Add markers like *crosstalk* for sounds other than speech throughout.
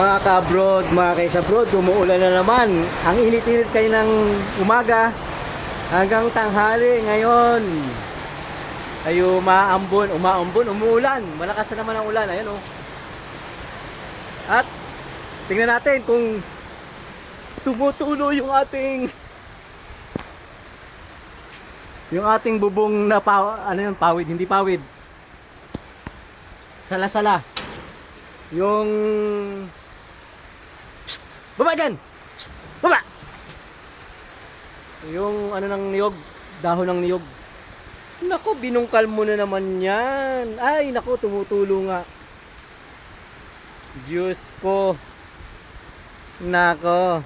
Mga ka-abroad, mga kaisa-abroad, umuulan na naman. Ang init-init kayo ng umaga hanggang tanghali ngayon. Ay umaambon, umaambon, umuulan. Malakas na naman ang ulan, ayan oh. At tingnan natin kung tumutulo yung ating yung ating bubong na pa, ano yun, pawid, hindi pawid. Sala-sala. Yung! Baba dyan! Psst! Baba! Yung ano ng niyog, dahon ng niyog. Nako, binungkal mo na naman yan. Ay, nako, tumutulo nga. Diyos ko. Nako.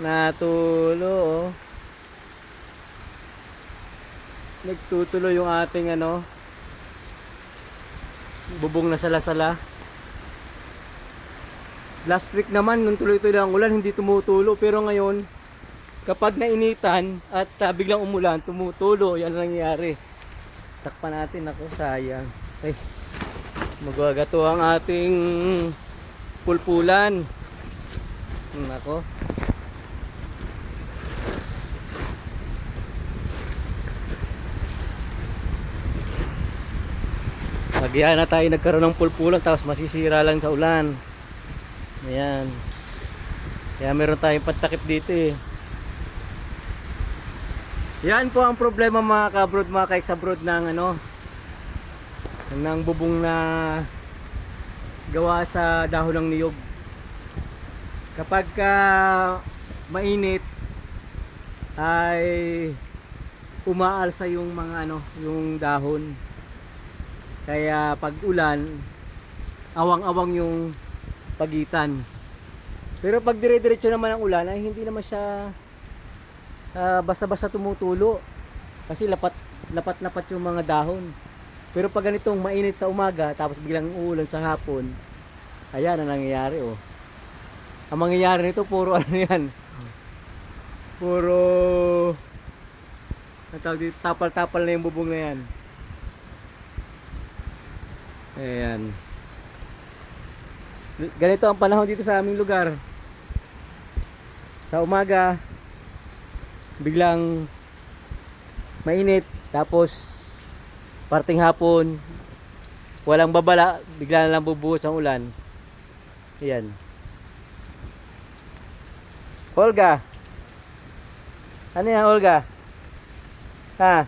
Natulo, oh. Nagtutulo yung ating ano, bubong na sala-sala. Last week naman, nung tuloy-tuloy ang ulan, hindi tumutulo. Pero ngayon, kapag nainitan at ah, biglang umulan, tumutulo. Yan ang nangyayari. Takpan natin ako, sayang. Ay, magagato ang ating pulpulan. Nako. Nagyan na tayo nagkaroon ng pulpulan tapos masisira lang sa ulan. Ayan. Kaya meron tayong patakip dito eh. Yan po ang problema mga ka-abroad, mga ka-ex-abroad ng ano ng bubong na gawa sa dahon ng niyog. Kapag ka mainit ay umaalsa yung mga ano, yung dahon. Kaya pag ulan, awang-awang yung pagitan. Pero pag dire-diretso naman ang ulan ay hindi naman siya ah, basta-basta tumutulo. Kasi lapat lapat-lapat yung mga dahon. Pero pag ganitong mainit sa umaga tapos biglang uulan sa hapon, ayan ang nangyayari oh. Ang mangyayari nito puro *laughs* ano yan. Puro ang tawag dito, tapal-tapal na yung bubong na yan. Ayan. Ganito ang panahon dito sa aming lugar. Sa umaga, biglang mainit, tapos parting hapon, walang babala, bigla na lang bubuhos ang ulan. Ayan. Olga. Ano yan, Olga? Ha?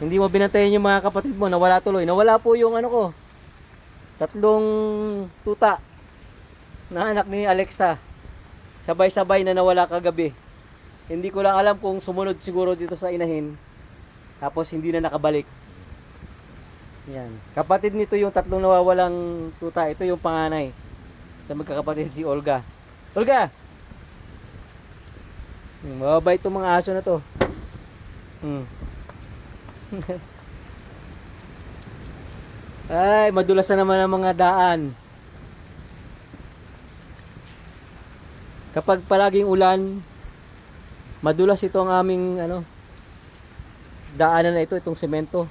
Hindi mo binantayan yung mga kapatid mo, nawala tuloy. Nawala po yung ano ko. Tatlong tuta na anak ni Alexa. Sabay-sabay na nawala kagabi. Hindi ko lang alam kung sumunod siguro dito sa inahin. Tapos hindi na nakabalik. Yan. Kapatid nito yung tatlong nawawalang tuta. Ito yung panganay. Sa magkakapatid si Olga. Olga! Mababait itong mga aso na to. Hmm. *laughs* Ay, madulas na naman ang mga daan. Kapag palaging ulan, madulas ito ang aming ano, daanan na ito, itong semento.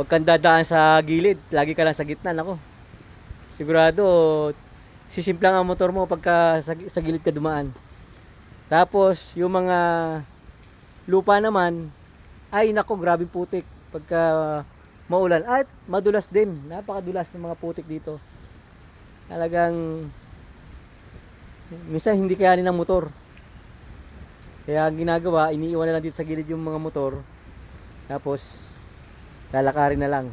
Huwag kang dadaan sa gilid, lagi ka lang sa gitna, nako. Sigurado, sisimplang ang motor mo pagka sa, sa gilid ka dumaan. Tapos, yung mga lupa naman, ay nako, grabe putik. Pagka maulan, at madulas din. Napakadulas ng mga putik dito. Talagang, minsan hindi kayanin ng motor. Kaya ang ginagawa, iniiwan na lang dito sa gilid yung mga motor. Tapos, lalakarin na lang.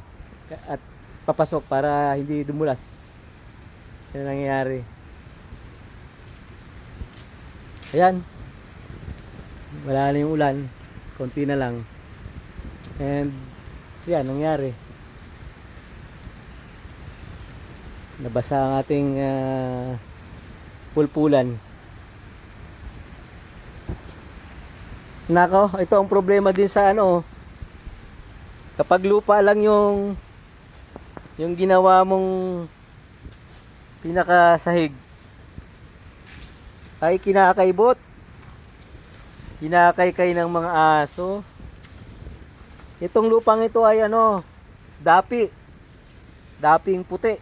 At papasok para hindi dumulas. Yan ang nangyayari. Ayan. Wala na yung ulan. Konti na lang. And, yan, nangyari. Nabasa ang ating ah, pulpulan. Nako, ito ang problema din sa ano. Kapag lupa lang yung yung ginawa mong pinakasahig ay kinakaibot. Kinakaykay ng mga aso. Itong lupang ito ay ano, dapi. daping puti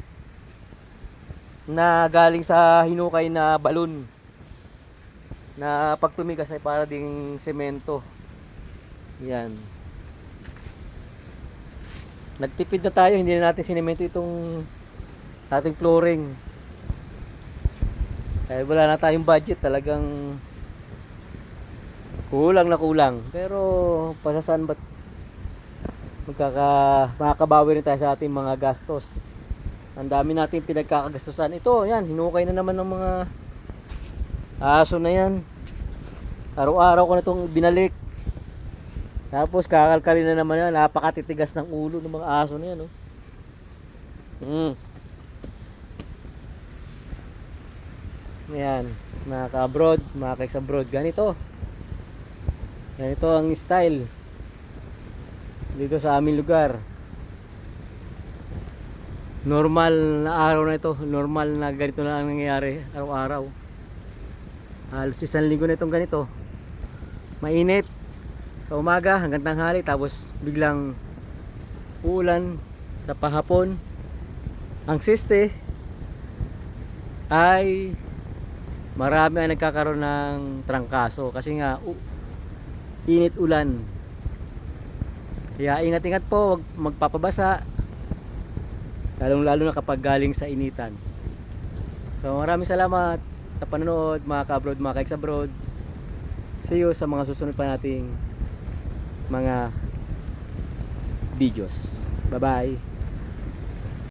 na galing sa hinukay na balon na pag tumigas ay para ding semento. Yan. Nagtipid na tayo, hindi na natin sinemento itong ating flooring. Dahil wala na tayong budget, talagang kulang na kulang. Pero pasasan ba't magkaka makakabawi rin tayo sa ating mga gastos. Ang dami natin pinagkakagastusan. Ito, yan, hinukay na naman ng mga aso na yan. Araw-araw ko na itong binalik. Tapos kakalkalin na naman yan. Napakatitigas ng ulo ng mga aso na yan. Oh. Mm. Yan, mga ka-abroad, mga ka-abroad. Ganito. Ganito ang style dito sa aming lugar. Normal na araw na ito, normal na ganito na ang nangyayari araw-araw. Halos isang linggo na itong ganito. Mainit sa umaga hanggang tanghali tapos biglang uulan sa pahapon. Ang siste ay marami ang nagkakaroon ng trangkaso kasi nga init ulan kaya ingat-ingat po, wag magpapabasa. Lalong-lalo na kapag galing sa initan. So maraming salamat sa panonood mga ka-abroad, mga ka-ex-abroad. See you sa mga susunod pa nating mga videos. Bye-bye.